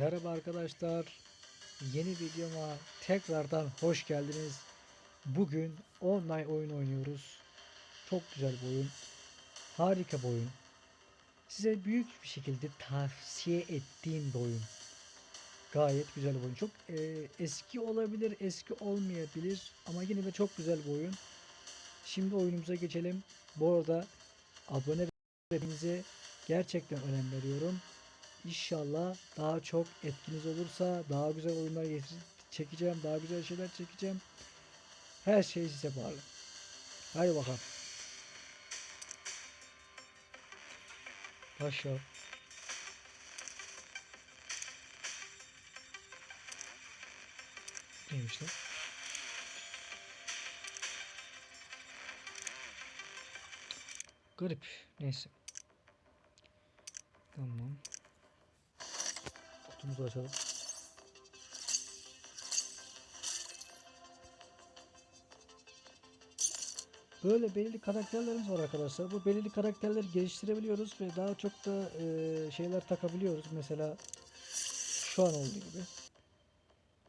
Merhaba arkadaşlar. Yeni videoma tekrardan hoş geldiniz. Bugün online oyun oynuyoruz. Çok güzel bir oyun. Harika bir oyun. Size büyük bir şekilde tavsiye ettiğim bir oyun. Gayet güzel bir oyun. Çok e, eski olabilir, eski olmayabilir ama yine de çok güzel bir oyun. Şimdi oyunumuza geçelim. Bu arada abone vermenize gerçekten önem veriyorum. İnşallah daha çok etkiniz olursa daha güzel oyunlar çekeceğim. Daha güzel şeyler çekeceğim. Her şey size bağlı. Hadi bakalım. Başla. Neymiş lan? Garip. Neyse. Tamam. Kutumuzu açalım. Böyle belirli karakterlerimiz var arkadaşlar. Bu belirli karakterleri geliştirebiliyoruz ve daha çok da e, şeyler takabiliyoruz. Mesela şu an olduğu gibi.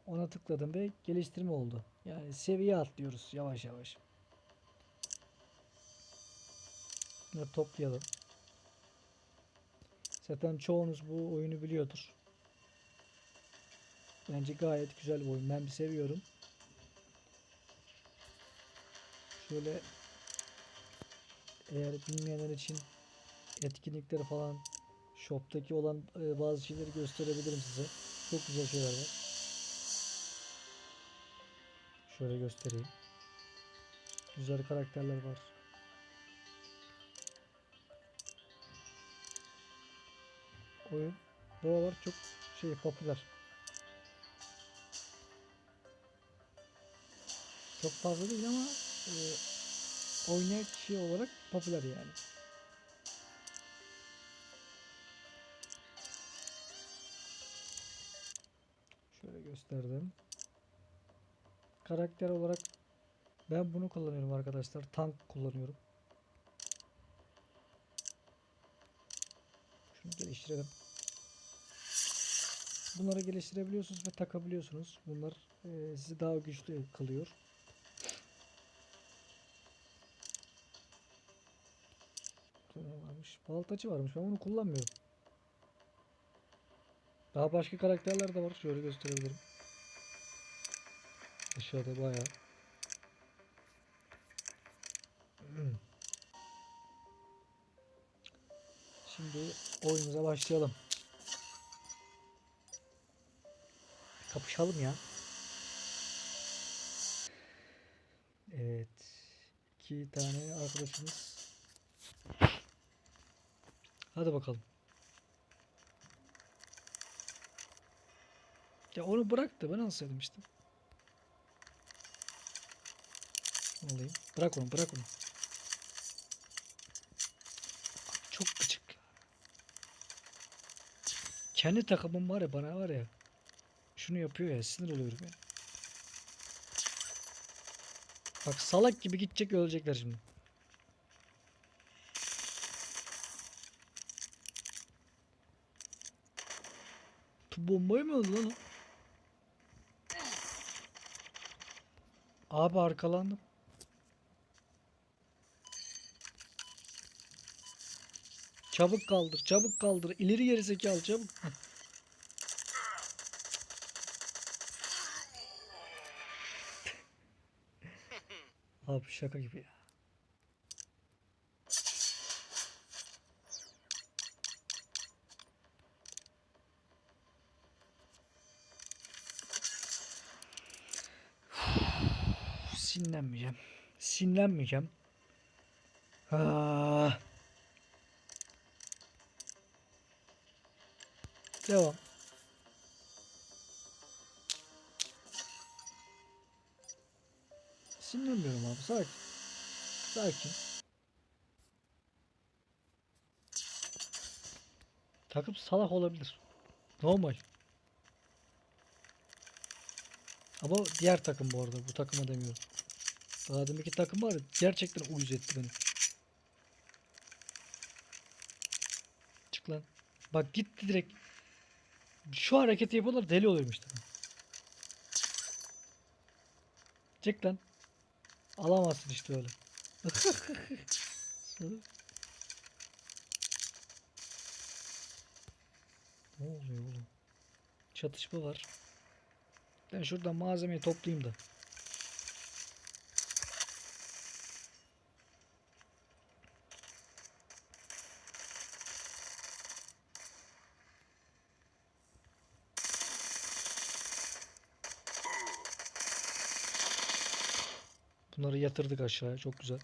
Ona tıkladım ve geliştirme oldu. Yani seviye atlıyoruz yavaş yavaş. Bunları toplayalım. Zaten çoğunuz bu oyunu biliyordur. Bence gayet güzel bir oyun. Ben bir seviyorum. Şöyle eğer bilmeyenler için etkinlikleri falan shop'taki olan e, bazı şeyleri gösterebilirim size. Çok güzel şeyler var. Şöyle göstereyim. Güzel karakterler var. Oyun buralar çok şey popüler. Çok fazla değil ama e, oynayan kişi olarak popüler yani. Şöyle gösterdim. Karakter olarak ben bunu kullanıyorum arkadaşlar. Tank kullanıyorum. Şunu geliştirelim. Bunları geliştirebiliyorsunuz ve takabiliyorsunuz. Bunlar e, sizi daha güçlü kılıyor. Burada ne varmış? Baltacı varmış. Ben bunu kullanmıyorum. Daha başka karakterler de var. Şöyle gösterebilirim. Aşağıda bayağı. Şimdi oyunumuza başlayalım. Kapışalım ya. Evet. iki tane arkadaşımız. Hadi bakalım. Ya onu bıraktı. Ben alsaydım işte. Alayım. Bırak onu, bırak onu. Çok gıcık. Kendi takımım var ya bana var ya. Şunu yapıyor ya sinir oluyorum ya. Bak salak gibi gidecek ölecekler şimdi. Bombayı mı öldü lan? Abi arkalandım. Çabuk kaldır, çabuk kaldır. İleri geri zekalı çabuk. Abi şaka gibi ya. Sinirlenmeyeceğim. Sinirlenmeyeceğim. Ah. Devam. Sinirlenmiyorum abi. Sakin. Sakin. Takım salak olabilir. Normal. Ama diğer takım bu arada. Bu takıma demiyorum. Daha deminki takım var gerçekten uyuz etti beni. Çık lan. Bak gitti direkt. Şu hareketi yapıyorlar deli oluyorum işte. Çek lan. Alamazsın işte öyle. Ne oluyor oğlum? Çatışma var. Ben şuradan malzemeyi toplayayım da. Bunları yatırdık aşağıya. Çok güzel.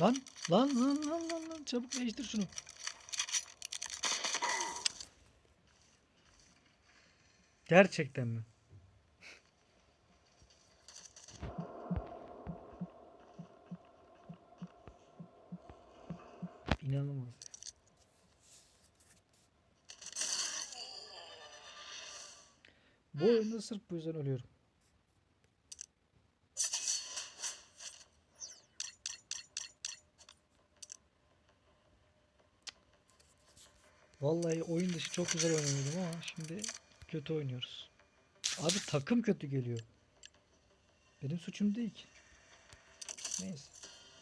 Lan lan lan lan lan lan çabuk değiştir şunu. Gerçekten mi? İnanılmaz. Bu oyunda sırf bu yüzden ölüyorum. Vallahi oyun dışı çok güzel oynuyordum ama şimdi kötü oynuyoruz. Abi takım kötü geliyor. Benim suçum değil ki. Neyse.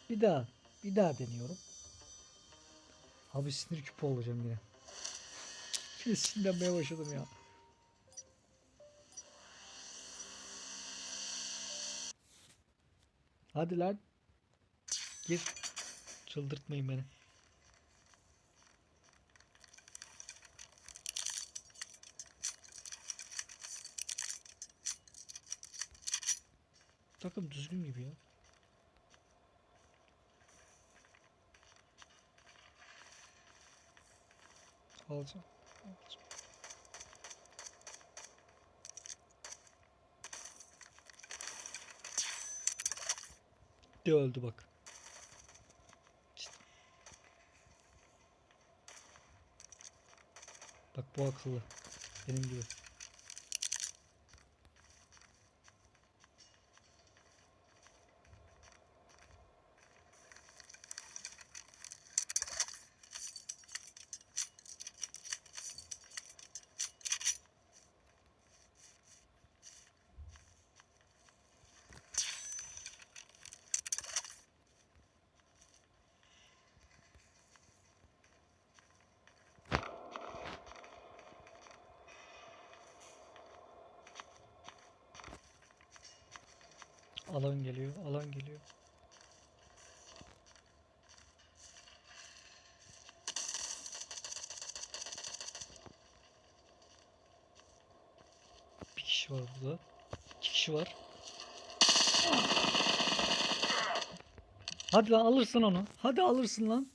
Bir daha. Bir daha deniyorum. Abi sinir küpü olacağım yine. Şimdi sinirlenmeye başladım ya. Hadi lan. Gir. Çıldırtmayın beni. Takım düzgün gibi ya. Alacağım. alacağım. De öldü bak. Bak bu akıllı. Benim gibi. Alan geliyor, alan geliyor. Bir kişi var burada. İki kişi var. Hadi lan alırsın onu. Hadi alırsın lan.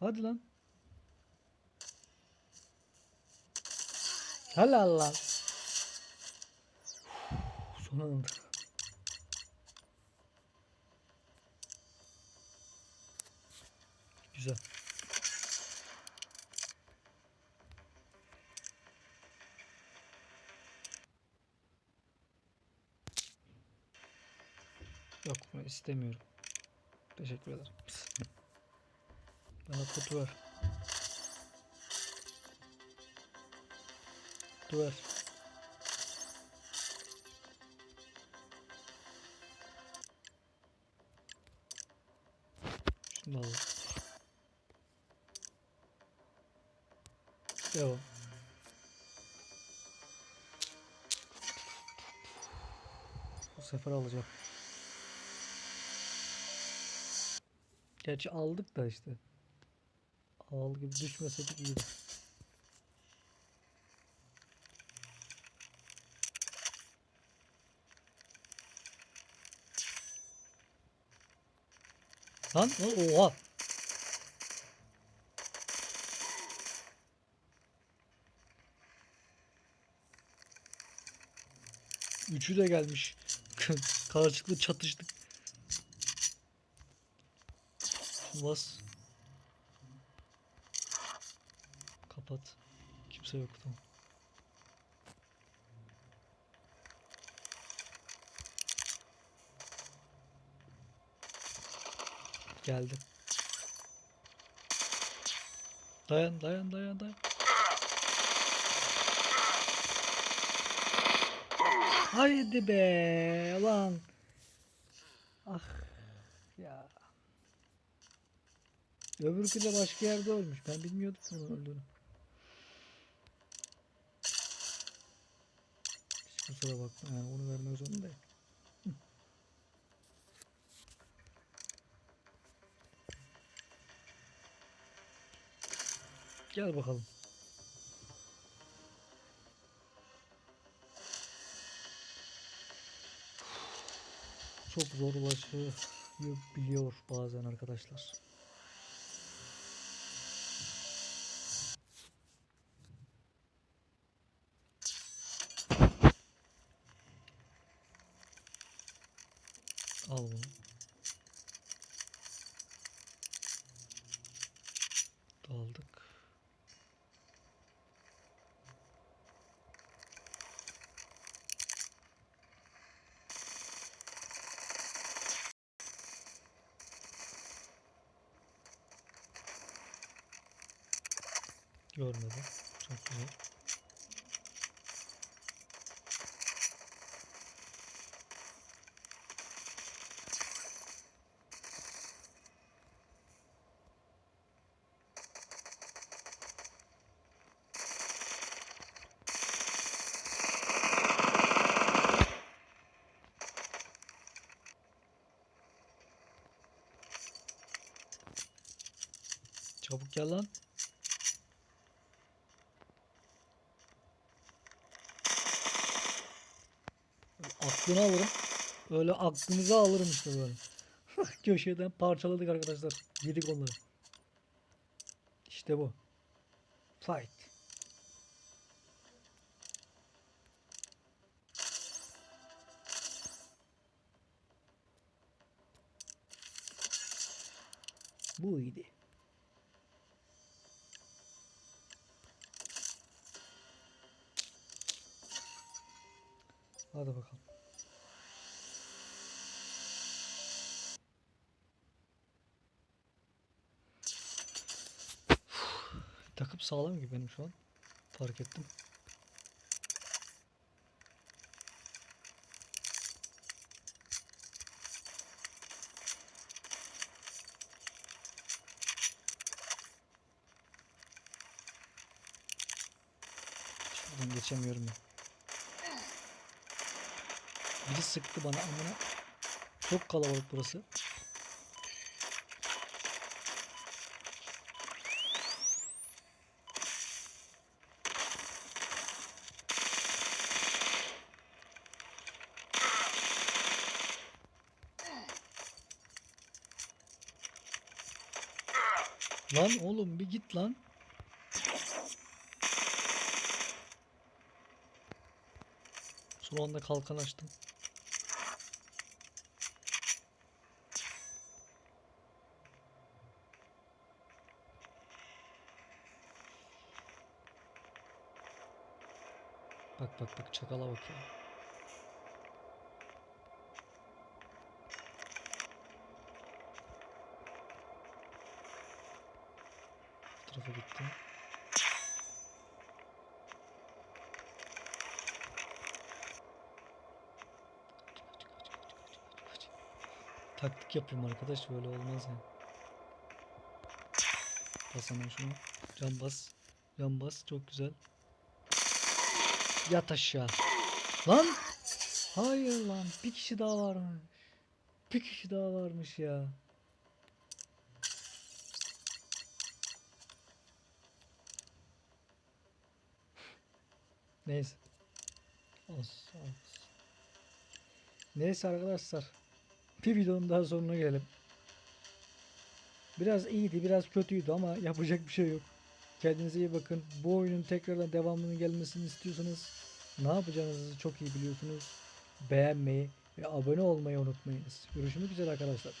Hadi lan. Helal lan. Son anda. Güzel. Yok bunu istemiyorum. Teşekkür ederim. Bana kutu ver. Kutu ver. Alalım. Devam. Bu sefer alacağım. Gerçi aldık da işte. Al gibi düşmeseydik iyiydi. Lan oha. Üçü de gelmiş. Karşılıklı çatıştık. Bas. Kapat. Kimse yok tamam. Geldim. Dayan dayan dayan dayan. Haydi be lan. Ah ya. Öbürkü de başka yerde ölmüş. Ben bilmiyordum onun öldüğünü. Hiç kusura bakma yani onu vermek zorundayım. Hı. Gel bakalım. Çok zorlaşabiliyor bazen arkadaşlar. Al bunu. Daldık. Görmedi. Çok güzel. Çabuk gel lan. Aklını alırım. Öyle aklınızı alırım işte böyle. Köşeden parçaladık arkadaşlar. Yedik onları. İşte bu. Fight. Bu iyiydi. Hadi bakalım. Takım sağlam gibi benim şu an. Fark ettim. Şuradan geçemiyorum ya. Biri sıktı bana amına. Çok kalabalık burası. Lan oğlum bir git lan. Son anda kalkan açtım. Bak bak bak çakala bak ya. Bu tarafa gitti. Taktik yapayım arkadaş böyle olmaz ya. Bas hemen şunu. Can bas. Can bas. Çok güzel. Yat aşağı. Lan! Hayır lan. Bir kişi daha varmış. Bir kişi daha varmış ya. Neyse. Olsun, olsun. Neyse arkadaşlar. Bir videonun daha sonuna gelelim. Biraz iyiydi, biraz kötüydü ama yapacak bir şey yok. Kendinize iyi bakın. Bu oyunun tekrardan devamının gelmesini istiyorsanız ne yapacağınızı çok iyi biliyorsunuz. Beğenmeyi ve abone olmayı unutmayınız. Görüşmek üzere arkadaşlar.